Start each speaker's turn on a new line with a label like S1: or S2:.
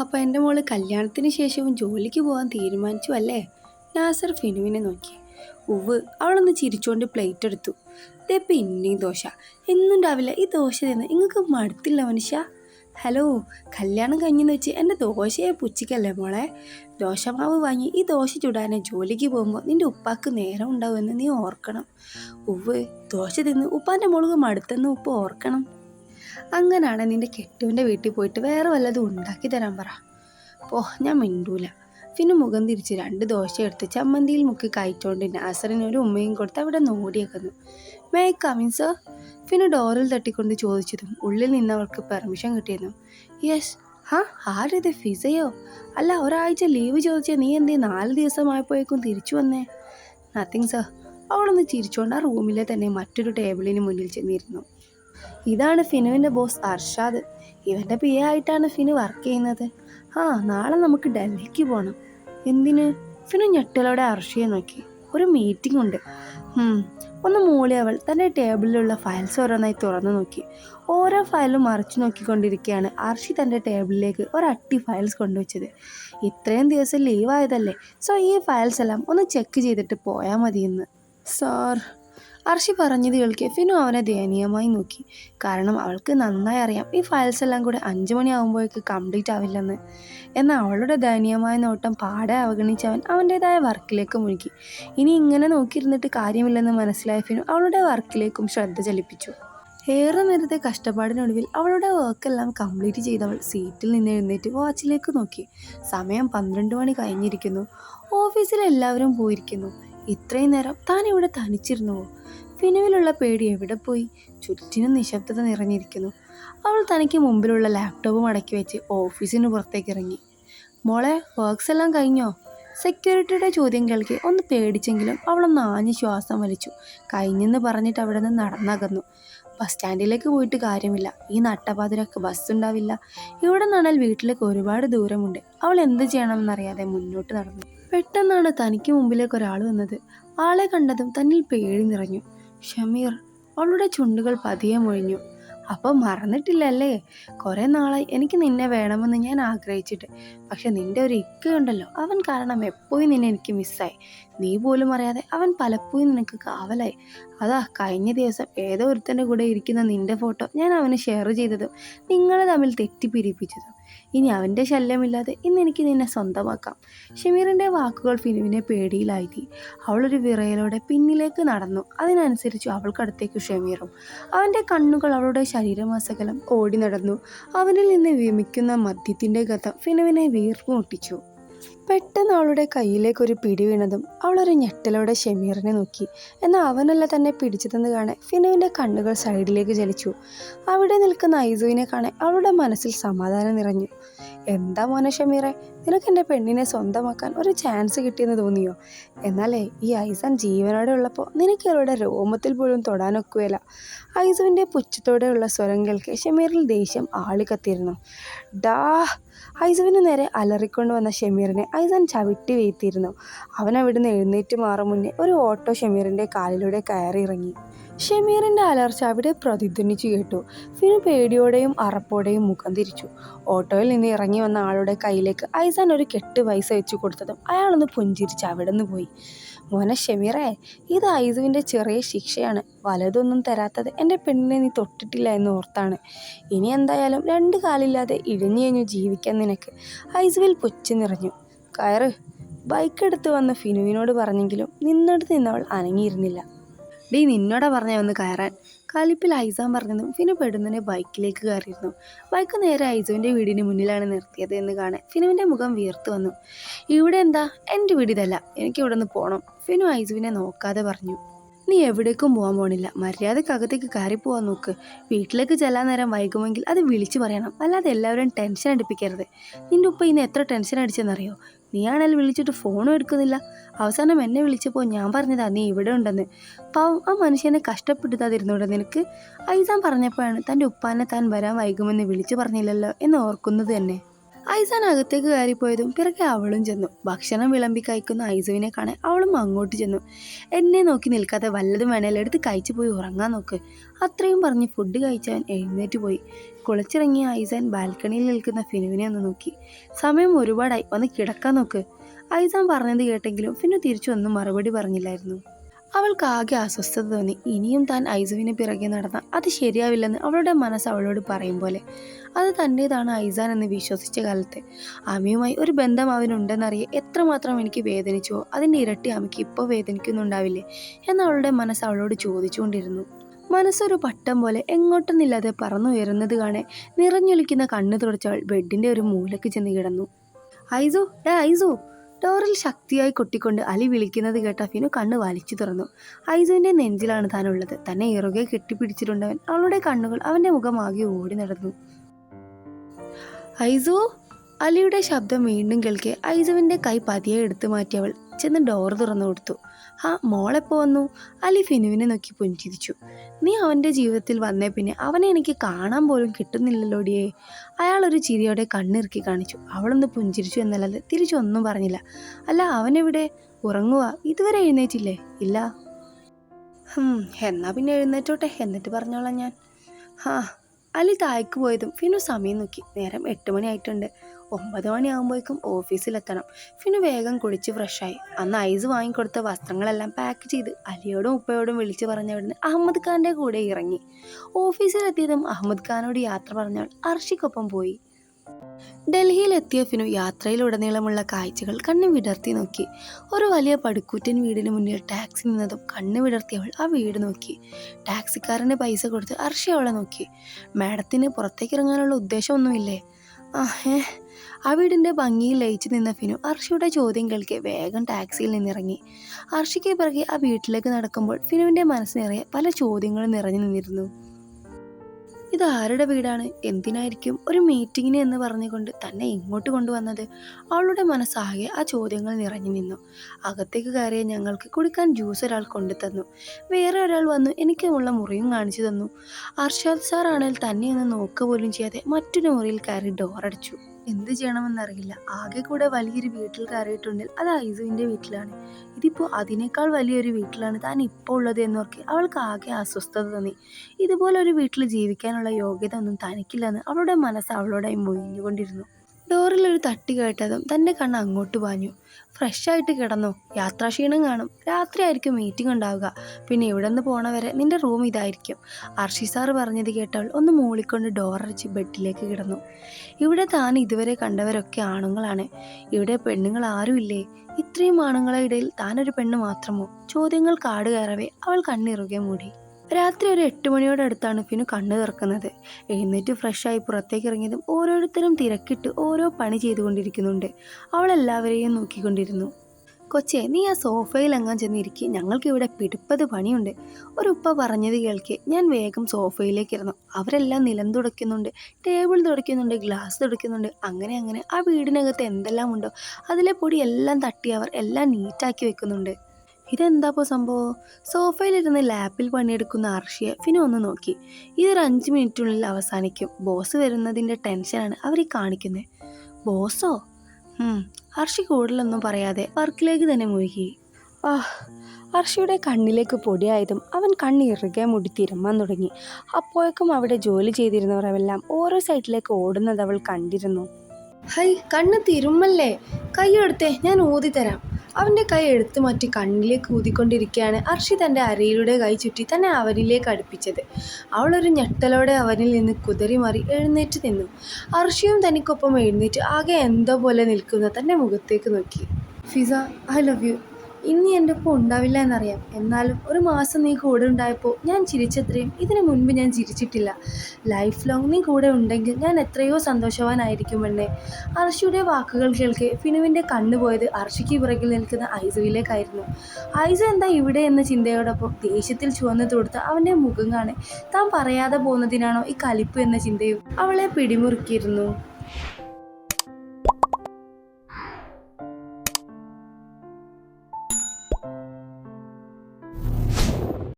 S1: അപ്പോൾ എന്റെ മോൾ കല്യാണത്തിന് ശേഷവും ജോലിക്ക് പോകാൻ തീരുമാനിച്ചു അല്ലേ നാസർ ഫിനുവിനെ നോക്കി. ഉവ് അവളൊന്ന് ചിരിച്ചുകൊണ്ട് പ്ലേറ്റ് എടുത്തു. ദേ പിന്നെയും ദോശ. എന്നും രാവിലെ ഈ ദോശ തന്നെ നിങ്ങൾക്ക് മടുത്തില്ല മനുഷ്യ? ഹലോ കല്യാണം കഴിഞ്ഞെന്ന് വെച്ച് എന്റെ ദോശയെ പുച്ചിക്കല്ലേ മോളെ? ദോശമാവ് വാങ്ങി ഈ ദോശ ചുടാനെ ജോലിക്ക് പോകുമ്പോൾ നിന്റെ ഉപ്പാക്ക് നേരം ഉണ്ടാവുമെന്ന് നീ ഓർക്കണം. ഉവ് ദോശ തിന്ന് ഉപ്പാന്റെ മുളക് മടുത്തെന്ന് ഉപ്പ് ഓർക്കണം. അങ്ങനാണ് നിന്റെ കെട്ടുവിന്റെ വീട്ടിൽ പോയിട്ട് വേറെ വല്ലതും ഉണ്ടാക്കി തരാൻ പറ. പോ ഞാൻ മിണ്ടൂല. പിന്നെ മുഖം തിരിച്ച് രണ്ട് ദോശ എടുത്ത് ചമ്മന്തിയിൽ മുക്കി കഴിച്ചോണ്ട് നാസറിന് ഒരു ഉമ്മയും കൊടുത്ത് അവിടെ നോടിയേക്കുന്നു മേ കമിൻ സർ പിന്നെ ഡോറിൽ തട്ടിക്കൊണ്ട് ചോദിച്ചതും ഉള്ളിൽ നിന്നവർക്ക് പെർമിഷൻ കിട്ടിയിരുന്നു യെസ് ഹാ ആരത്? ഫിസയോ? അല്ല ഒരാഴ്ച ലീവ് ചോദിച്ച നീ എന്തേ നാല് ദിവസമായപ്പോഴേക്കും തിരിച്ചു വന്നേ? നത്തിങ് സർ അവളൊന്ന് ചിരിച്ചുകൊണ്ട് ആ റൂമിലെ തന്നെ മറ്റൊരു ടേബിളിന് മുന്നിൽ ചെന്നിരുന്നു. ഇതാണ് ഫിനുവിന്റെ ബോസ് അർഷാദ്. ഇവന്റെ പി ആയിട്ടാണ് ഫിനു വർക്ക് ചെയ്യുന്നത്. ആ നാളെ നമുക്ക് ഡൽഹിക്ക് പോകണം എന്തിന്? ഫിനു ഞെട്ടലോടെ അർഷയെ നോക്കി. ഒരു മീറ്റിംഗ് ഉണ്ട്. ഒന്ന് മൂളി അവൾ തന്റെ ടേബിളിലുള്ള ഫയൽസ് ഓരോന്നായി തുറന്നു നോക്കി. ഓരോ ഫയലും മറിച്ചു നോക്കിക്കൊണ്ടിരിക്കുകയാണ് അർഷി തന്റെ ടേബിളിലേക്ക് ഒരട്ടി ഫയൽസ് കൊണ്ടുവച്ചത്. ഇത്രയും ദിവസം ലീവായതല്ലേ? സോ ഈ ഫയൽസ് എല്ലാം ഒന്ന് ചെക്ക് ചെയ്തിട്ട് പോയാൽ മതിയെന്ന്. സാർ അർഷി പറഞ്ഞത് കേൾക്കെ. ഫിനു അവനെ ദയനീയമായി നോക്കി. കാരണം അവൾക്ക് നന്നായി അറിയാം. ഈ ഫയൽസ് എല്ലാം കൂടെ അഞ്ചു മണിയാകുമ്പോഴേക്ക് കംപ്ലീറ്റ് ആവില്ലെന്ന്. എന്നാൽ അവളുടെ ദയനീയമായ നോട്ടം പാടെ അവഗണിച്ചവൻ അവന്റേതായ വർക്കിലേക്ക് മുഴുകി. ഇനി ഇങ്ങനെ നോക്കിയിരുന്നിട്ട് കാര്യമില്ലെന്ന് മനസ്സിലായ ഫിനു അവളുടെ വർക്കിലേക്കും ശ്രദ്ധ ചലിപ്പിച്ചു. ഏറെ നേരത്തെ കഷ്ടപ്പാടിനൊടുവിൽ അവളുടെ വർക്കെല്ലാം കംപ്ലീറ്റ് ചെയ്തവൾ സീറ്റിൽ നിന്ന് എഴുന്നേറ്റ് വാച്ചിലേക്ക് നോക്കി. സമയം പന്ത്രണ്ട് മണി കഴിഞ്ഞിരിക്കുന്നു. ഓഫീസിൽ എല്ലാവരും പോയിരിക്കുന്നു. ഇത്രയും നേരം താൻ ഇവിടെ തനിച്ചിരുന്നുവോ ഫിനുവിലുള്ള പേടി എവിടെ പോയി? ചുറ്റിനും നിശബ്ദത നിറഞ്ഞിരിക്കുന്നു. അവൾ തനിക്ക് മുമ്പിലുള്ള ലാപ്ടോപ്പ് മടക്കി വെച്ച് ഓഫീസിന് പുറത്തേക്ക് ഇറങ്ങി. മോളെ വർക്ക്സ് എല്ലാം കഴിഞ്ഞോ? സെക്യൂരിറ്റിയുടെ ചോദ്യം കേൾക്കി ഒന്ന് പേടിച്ചെങ്കിലും അവളൊന്ന് ആഞ്ഞ് ശ്വാസം വലിച്ചു. കഴിഞ്ഞെന്ന് പറഞ്ഞിട്ട് അവിടെ നിന്ന് നടന്നകന്നു. ബസ് സ്റ്റാൻഡിലേക്ക് പോയിട്ട് കാര്യമില്ല. ഈ നട്ടപാതിരക്ക് ബസ് ഉണ്ടാവില്ല. ഇവിടെ നിന്നാൽ വീട്ടിലേക്ക് ഒരുപാട് ദൂരമുണ്ട്. അവൾ എന്ത് ചെയ്യണമെന്നറിയാതെ മുന്നോട്ട് നടന്നു. പെട്ടെന്നാണ് തനിക്ക് മുമ്പിലേക്ക് ഒരാൾ വന്നത്. ആളെ കണ്ടതും തന്നിൽ പേടി നിറഞ്ഞു. ഷമീർ അവളുടെ ചുണ്ടുകൾ പതിയെ മൊഴിഞ്ഞു. അപ്പം മറന്നിട്ടില്ലല്ലേ? കുറേ നാളായി എനിക്ക് നിന്നെ വേണമെന്ന് ഞാൻ ആഗ്രഹിച്ചിട്ട്. പക്ഷെ നിന്റെ ഒരു ഇക്കയുണ്ടല്ലോ അവൻ കാരണം എപ്പോഴും നിന്നെ എനിക്ക് മിസ്സായി. നീ പോലും അറിയാതെ അവൻ പലപ്പോഴും നിനക്ക് കാവലായി. അതാ കഴിഞ്ഞ ദിവസം ഏതോ ഒരുത്തന്റെ കൂടെ ഇരിക്കുന്ന നിന്റെ ഫോട്ടോ ഞാൻ അവന് ഷെയർ ചെയ്തതും നിങ്ങൾ തമ്മിൽ തെറ്റിപ്പിരിപ്പിച്ചതും. ഇനി അവന്റെ ശല്യമില്ലാതെ ഇന്ന് എനിക്ക് നിന്നെ സ്വന്തമാക്കാം. ഷമീറിന്റെ വാക്കുകൾ ഫിനുവിനെ പേടിയിലായി അവളൊരു വിറയലോടെ പിന്നിലേക്ക് നടന്നു. അതിനനുസരിച്ച് അവൾക്കടുത്തേക്ക് ഷമീറും അവന്റെ കണ്ണുകൾ അവളുടെ ശരീരമാസകലം ഓടി നടന്നു. അവനിൽ നിന്ന് വിമിക്കുന്ന മദ്യത്തിന്റെ ഗതം ഫിനുവിനെ വീർപ്പ് മുട്ടിച്ചു. പെട്ടെന്ന് അവളുടെ കയ്യിലേക്ക് ഒരു പിടി വീണതും അവളൊരു ഞെട്ടലോടെ ഷമീറിനെ നോക്കി. എന്നാൽ അവനല്ല തന്നെ പിടിച്ചതെന്ന് കാണെ ഫിനുവിന്റെ കണ്ണുകൾ സൈഡിലേക്ക് ചലിച്ചു. അവിടെ നിൽക്കുന്ന ഐസുവിനെ കാണെ അവളുടെ മനസ്സിൽ സമാധാനം നിറഞ്ഞു. എന്താ മോനെ ഷമീറെ നിനക്ക് എന്റെ പെണ്ണിനെ സ്വന്തമാക്കാൻ ഒരു ചാൻസ് കിട്ടിയെന്ന് തോന്നിയോ? എന്നാലേ ഈ ഐസൻ ജീവനോടെ ഉള്ളപ്പോൾ നിനക്ക് അവളുടെ രോമത്തിൽ പോലും തൊടാനൊക്കുകയില്ല ഐസുവിന്റെ പുച്ഛത്തോടെയുള്ള സ്വരം കേൾക്കെ ഷമീറിൽ ദേഷ്യം ആളിക്കത്തിയിരുന്നു. ഡാ ഐസുവിന് നേരെ അലറിക്കൊണ്ട് വന്ന ഷമീറിനെ ഐസൻ ചവിട്ടി വീഴ്ത്തിയിരുന്നു. അവൻ അവിടുന്ന് എഴുന്നേറ്റ് മാറും മുന്നേ ഒരു ഓട്ടോ ഷമീറിന്റെ കാലിലൂടെ കയറി ഇറങ്ങി. ഷമീറിന്റെ അലർച്ച അവിടെ പ്രതിധ്വനിച്ചു കേട്ടു. ഫിനു പേടിയോടെയും അറപ്പോടെയും മുഖം തിരിച്ചു. ഓട്ടോയിൽ നിന്ന് ഇറങ്ങി വന്ന ആളുടെ കയ്യിലേക്ക് ഐസാൻ ഒരു കെട്ട് പൈസ വെച്ചു കൊടുത്തതും അയാളൊന്ന് പുഞ്ചിരിച്ച് അവിടെ നിന്ന് പോയി. മോനെ ഷമീറേ ഇത് ഐസുവിന്റെ ചെറിയ ശിക്ഷയാണ്. വലതൊന്നും തരാത്തത് എന്റെ പെണ്ണിനെ നീ തൊട്ടിട്ടില്ല എന്ന് ഓർത്താണ്. ഇനി എന്തായാലും രണ്ട് കാലില്ലാതെ ഇഴഞ്ഞു കഴിഞ്ഞു ജീവിക്കാൻ നിനക്ക്. ഐസുവിൽ പൊച്ചു നിറഞ്ഞു. കയറ്. ബൈക്ക് എടുത്ത് വന്ന് ഫിനുവിനോട് പറഞ്ഞെങ്കിലും നിന്നോട് നിന്നവൾ അനങ്ങിയിരുന്നില്ല. ഡീ നിന്നോടാ പറഞ്ഞ ഒന്ന് കയറാൻ. കലിപ്പിൽ ഐസാൻ പറഞ്ഞതും ഫിനു പെടുന്നതിനെ ബൈക്കിലേക്ക് കയറിയിരുന്നു. ബൈക്ക് നേരെ ഐസുവിന്റെ വീടിന് മുന്നിലാണ് നിർത്തിയത് എന്ന് കാണാൻ ഫിനുവിന്റെ മുഖം വിയർത്തു വന്നു. ഇവിടെ എന്താ? എന്റെ വീട് ഇതല്ല. എനിക്ക് ഇവിടെ നിന്ന് പോകണം ഫിനു ഐസുവിനെ നോക്കാതെ പറഞ്ഞു. നീ എവിടേക്കും പോകാൻ പോണില്ല. മര്യാദക്കകത്തേക്ക് കയറി പോകാൻ നോക്ക്. വീട്ടിലേക്ക് ചെല്ലാൻ നേരം വൈകുമെങ്കിൽ അത് വിളിച്ചു പറയണം. അല്ലാതെ എല്ലാവരും ടെൻഷൻ അടിപ്പിക്കരുത്. നിന്റെ ഉപ്പ ഇന്ന് എത്ര ടെൻഷൻ അടിച്ചെന്നറിയോ? നീയാണെങ്കിൽ വിളിച്ചിട്ട് ഫോണും എടുക്കുന്നില്ല. അവസാനം എന്നെ വിളിച്ചപ്പോൾ ഞാൻ പറഞ്ഞതാ നീ ഇവിടെ ഉണ്ടെന്ന്. പാവം ആ മനുഷ്യനെ കഷ്ടപ്പെടുത്താതിരുന്നൂടെ നിനക്ക്. ഐസാൻ പറഞ്ഞപ്പോഴാണ് തന്റെ ഉപ്പാനെ താൻ വരാൻ വൈകുമെന്ന് വിളിച്ചു പറഞ്ഞില്ലല്ലോ എന്ന് ഓർക്കുന്നത് തന്നെ ഐസാൻ അകത്തേക്ക് കയറിപ്പോയതും പിറകെ അവളും ചെന്നു. ഭക്ഷണം വിളമ്പി കഴിക്കുന്ന ഐസുവിനെ കാണാൻ അവളും അങ്ങോട്ട് ചെന്നു. എന്നെ നോക്കി നിൽക്കാതെ വല്ലതും വേണേലും എടുത്ത് കഴിച്ചു പോയി ഉറങ്ങാൻ നോക്ക്. അത്രയും പറഞ്ഞ് ഫുഡ് കഴിച്ചവൻ എഴുന്നേറ്റ് പോയി. കുളിച്ചിറങ്ങിയ ഐസാൻ ബാൽക്കണിയിൽ നിൽക്കുന്ന ഫിനുവിനെ ഒന്ന് നോക്കി. സമയം ഒരുപാടായി. ഒന്ന് കിടക്കാൻ നോക്ക്. ഐസാൻ പറഞ്ഞത് കേട്ടെങ്കിലും ഫിനു തിരിച്ചൊന്നും മറുപടി പറഞ്ഞില്ലായിരുന്നു. അവൾക്ക് ആകെ അസ്വസ്ഥത തോന്നി. ഇനിയും താൻ ഐസുവിന് പിറകെ നടന്ന അത് ശരിയാവില്ലെന്ന് അവളുടെ മനസ്സ് അവളോട് പറയും പോലെ. അത് തന്റേതാണ് ഐസാൻ എന്ന് വിശ്വസിച്ച കാലത്ത്. അമ്മയുമായി ഒരു ബന്ധം അവനുണ്ടെന്നറിയെ എത്രമാത്രം എനിക്ക് വേദനിച്ചുവോ അതിന്റെ ഇരട്ടി അമ്മയ്ക്ക് ഇപ്പോൾ വേദനിക്കുന്നുണ്ടാവില്ലേ എന്ന് അവളുടെ മനസ്സ് അവളോട് ചോദിച്ചുകൊണ്ടിരുന്നു. മനസ്സൊരു പട്ടം പോലെ എങ്ങോട്ടെന്നില്ലാതെ പറന്നുയരുന്നത് കാണെ നിറഞ്ഞൊലിക്കുന്ന കണ്ണു തുടച്ചവൾ ബെഡിന്റെ ഒരു മൂലക്ക് ചെന്ന് കിടന്നു. ഐസു ഏ ഐസു ഡോറിൽ ശക്തിയായി കൊട്ടിക്കൊണ്ട് അലി വിളിക്കുന്നത് കേട്ട ഫിനു കണ്ണ് വലിച്ചു തുറന്നു. ഐസുവിന്റെ നെഞ്ചിലാണ് താനുള്ളത്. തന്നെ ഇറുകെ കെട്ടിപ്പിടിച്ചിട്ടുണ്ടവൻ. അവളുടെ കണ്ണുകൾ അവന്റെ മുഖമാകെ ഓടി നടന്നു. ഐസു അലിയുടെ ശബ്ദം വീണ്ടും കേൾക്കെ. ഐസുവിന്റെ കൈ പതിയെ എടുത്തു മാറ്റിയവൾ ചെന്ന് ഡോർ തുറന്നു കൊടുത്തു. ആ മോളെപ്പോ വന്നു? അലി ഫിനുവിനെ നോക്കി പുഞ്ചിരിച്ചു. നീ അവന്റെ ജീവിതത്തിൽ വന്നേ പിന്നെ അവനെ എനിക്ക് കാണാൻ പോലും കിട്ടുന്നില്ലല്ലോടിയേ അയാൾ ഒരു ചിരിയോടെ കണ്ണിറുക്കി കാണിച്ചു. അവളൊന്ന് പുഞ്ചിരിച്ചു എന്നല്ലാതെ തിരിച്ചൊന്നും പറഞ്ഞില്ല. അല്ല അവനെവിടെ? ഉറങ്ങുക ഇതുവരെ എഴുന്നേറ്റില്ലേ? ഇല്ല. ഹും, എന്നാ പിന്നെ എഴുന്നേറ്റോട്ടെ എന്നിട്ട് പറഞ്ഞോളാം ഞാൻ. ഹാ. അലി തായ്ക്ക് പോയതും ഫിനു സമയം നോക്കി. നേരം എട്ട് മണി ആയിട്ടുണ്ട്. ഒമ്പത് മണിയാകുമ്പോഴേക്കും ഓഫീസിലെത്തണം. പിന്നെ വേഗം കുളിച്ച് ഫ്രഷായി. അന്ന് ഐസ് വാങ്ങിക്കൊടുത്ത വസ്ത്രങ്ങളെല്ലാം പാക്ക് ചെയ്ത് അലിയോടും ഉപ്പയോടും വിളിച്ച് പറഞ്ഞ അവിടുന്ന് അഹമ്മദ് ഖാന്റെ കൂടെ ഇറങ്ങി. ഓഫീസിലെത്തിയതും അഹമ്മദ് ഖാനോട് യാത്ര പറഞ്ഞവൾ അർഷിക്കൊപ്പം പോയി. ഡൽഹിയിലെത്തിയ ഫിനു യാത്രയിലുടനീളമുള്ള കാഴ്ചകൾ കണ്ണ് വിടർത്തി നോക്കി. ഒരു വലിയ പടുക്കൂറ്റൻ വീടിന് മുന്നിൽ ടാക്സി നിന്നതും കണ്ണ് വിടർത്തിയവൾ ആ വീട് നോക്കി. ടാക്സിക്കാരന് പൈസ കൊടുത്ത് അർഷി അവളെ നോക്കി. മാഡത്തിന് പുറത്തേക്ക് ഇറങ്ങാനുള്ള ഉദ്ദേശമൊന്നുമില്ലേ? ഏ. ആ വീടിന്റെ ഭംഗിയിൽ ലയിച്ചു നിന്ന ഫിനു അർഷിയുടെ ചോദ്യം കേൾക്കെ വേഗം ടാക്സിയിൽ നിന്നിറങ്ങി. അർഷിക്ക് പിറകെ ആ വീട്ടിലേക്ക് നടക്കുമ്പോൾ ഫിനുവിന്റെ മനസ്സിനിറയെ പല ചോദ്യങ്ങളും നിറഞ്ഞു നിന്നിരുന്നു. ഇത് ആരുടെ വീടാണ്? എന്തിനായിരിക്കും ഒരു മീറ്റിങ്ങിന് എന്ന് പറഞ്ഞുകൊണ്ട് തന്നെ ഇങ്ങോട്ട് കൊണ്ടുവന്നത്? അവളുടെ മനസ്സാകെ ആ ചോദ്യങ്ങൾ നിറഞ്ഞു നിന്നു. അകത്തേക്ക് കയറിയ ഞങ്ങൾക്ക് കുടിക്കാൻ ജ്യൂസ് ഒരാൾ കൊണ്ടു തന്നു വേറെ ഒരാൾ വന്നു എനിക്കുമുള്ള മുറിയും കാണിച്ചു തന്നു. അർഷാദ് സാർ ആണെങ്കിൽ തന്നെ ഒന്ന് നോക്കുക പോലും ചെയ്യാതെ മറ്റൊരു മുറിയിൽ കയറി ഡോറടിച്ചു എന്ത് ചെയ്യണമെന്നറിയില്ല. ആകെ കൂടെ വലിയൊരു വീട്ടിൽ കയറിയിട്ടുണ്ടെങ്കിൽ അത് ഐസുവിന്റെ വീട്ടിലാണ്. ഇതിപ്പോൾ അതിനേക്കാൾ വലിയൊരു വീട്ടിലാണ് താൻ ഇപ്പോൾ ഉള്ളത് എന്നോർക്കെ അവൾക്ക് ആകെ അസ്വസ്ഥത തോന്നി. ഇതുപോലെ ഒരു വീട്ടിൽ ജീവിക്കാനുള്ള യോഗ്യത ഒന്നും തനിക്കില്ലെന്ന് അവളുടെ മനസ്സ് അവളോടായി മൊഴിഞ്ഞുകൊണ്ടിരുന്നു. ഡോറിലൊരു തട്ടി കേട്ടതും തന്റെ കണ്ണ് അങ്ങോട്ട് പാഞ്ഞു. ഫ്രഷായിട്ട് കിടന്നോ? യാത്രാക്ഷീണം കാണും. രാത്രിയായിരിക്കും മീറ്റിംഗ് ഉണ്ടാവുക. പിന്നെ ഇവിടെ നിന്ന് പോണവരെ? നിന്റെ റൂം ഇതായിരിക്കും. അർഷി സാറ് പറഞ്ഞത് കേട്ടവൾ ഒന്ന് മൂളിക്കൊണ്ട് ഡോറടിച്ച് ബെഡിലേക്ക് കിടന്നു. ഇവിടെ താൻ ഇതുവരെ കണ്ടവരൊക്കെ ആണുങ്ങളാണ്. ഇവിടെ പെണ്ണുങ്ങൾ ആരുമില്ലേ? ഇത്രയും ആണുങ്ങളെ ഇടയിൽ താനൊരു പെണ്ണ് മാത്രമോ? ചോദ്യങ്ങൾ കാട് കയറവേ. അവൾ കണ്ണിറുകെ മൂടി. രാത്രി ഒരു എട്ട് മണിയോട് അടുത്താണ് ഫിനു കണ്ണു തുറക്കുന്നത്. എഴുന്നേറ്റ് ഫ്രഷായി പുറത്തേക്ക് ഇറങ്ങിയതും ഓരോരുത്തരും തിരക്കിട്ട് ഓരോ പണി ചെയ്തുകൊണ്ടിരിക്കുന്നുണ്ട്. അവൾ എല്ലാവരെയും നോക്കിക്കൊണ്ടിരുന്നു. കൊച്ചേ നീ ആ സോഫയിൽ അങ്ങാൻ ചെന്നിരിക്കെ. ഞങ്ങൾക്കിവിടെ പിടിപ്പത് പണിയുണ്ട്. ഒരു ഉപ്പ പറഞ്ഞത് കേൾക്കെ. ഞാൻ വേഗം സോഫയിലേക്ക് ഇരുന്നു അവരെല്ലാം നിലം തുടയ്ക്കുന്നുണ്ട് ടേബിൾ തുടയ്ക്കുന്നുണ്ട് ഗ്ലാസ് തുടയ്ക്കുന്നുണ്ട്. അങ്ങനെ അങ്ങനെ ആ വീടിനകത്ത് എന്തെല്ലാം ഉണ്ടോ അതിലെ പൊടി എല്ലാം തട്ടി അവർ എല്ലാം നീറ്റാക്കി വെക്കുന്നുണ്ട്. ഇതെന്താപ്പോ സംഭവം? സോഫയിലിരുന്ന് ലാപ്പിൽ പണിയെടുക്കുന്ന അർഷിയെ ഫിനു ഒന്ന് നോക്കി. ഇതൊരു അഞ്ച് മിനിറ്റിനുള്ളിൽ അവസാനിക്കും. ബോസ് വരുന്നതിന്റെ ടെൻഷനാണ് അവർ കാണിക്കുന്നത് ബോസോ? ഉം, അർഷി കൂടുതലൊന്നും പറയാതെ വർക്കിലേക്ക് തന്നെ മുഴുകി. ആ അർഷിയുടെ കണ്ണിലേക്ക് പൊടിയായതും അവൻ കണ്ണിറുകെ മുടി തിരുമ്മാൻ തുടങ്ങി. അപ്പോഴേക്കും അവിടെ ജോലി ചെയ്തിരുന്നവരെല്ലാം ഓരോ സൈഡിലേക്ക് ഓടുന്നത് അവൾ കണ്ടിരുന്നു. ഹൈ കണ്ണ് തിരുമ്മല്ലേ? എടുത്തേ ഞാൻ ഊതി തരാം അവന്റെ കൈ എടുത്തു മാറ്റി കണ്ണിലേക്ക് ഊതിക്കൊണ്ടിരിക്കുകയാണ് അർഷി തന്റെ അരയിലൂടെ കൈ ചുറ്റി തന്നെ അവനിലേക്ക് അടുപ്പിച്ചത്. അവളൊരു ഞെട്ടലോടെ അവനിൽ നിന്ന് കുതറി മാറി എഴുന്നേറ്റ് നിന്നു. അർഷിയും തനിക്കൊപ്പം എഴുന്നേറ്റ് ആകെ എന്തോ പോലെ നിൽക്കുന്ന തന്റെ മുഖത്തേക്ക് നോക്കി. ഫിസ ഐ ലവ് യു ഇനി എന്റെ ഒപ്പം ഉണ്ടാവില്ല എന്നറിയാം. എന്നാലും ഒരു മാസം നീ കൂടെ ഉണ്ടായപ്പോൾ ഞാൻ ചിരിച്ചത്രയും ഇതിനു മുൻപ് ഞാൻ ചിരിച്ചിട്ടില്ല. ലൈഫ് ലോങ് നീ കൂടെ ഉണ്ടെങ്കിൽ ഞാൻ എത്രയോ സന്തോഷവാനായിരിക്കും പെണ്ണെ അർഷിയുടെ വാക്കുകൾ കേൾക്കെ ഫിനുവിന്റെ കണ്ണുപോയത് അർഷിക്ക് പിറകിൽ നിൽക്കുന്ന ഐസുവിലേക്കായിരുന്നു. ഐസു എന്താ ഇവിടെ എന്ന ചിന്തയോടൊപ്പം ദേഷ്യത്തിൽ ചുവന്നു തൊടുത്ത അവന്റെ മുഖം കാണെ. താൻ പറയാതെ പോകുന്നതിനാണോ ഈ കലിപ്പ് എന്ന ചിന്തയും അവളെ പിടിമുറുക്കിയിരുന്നു.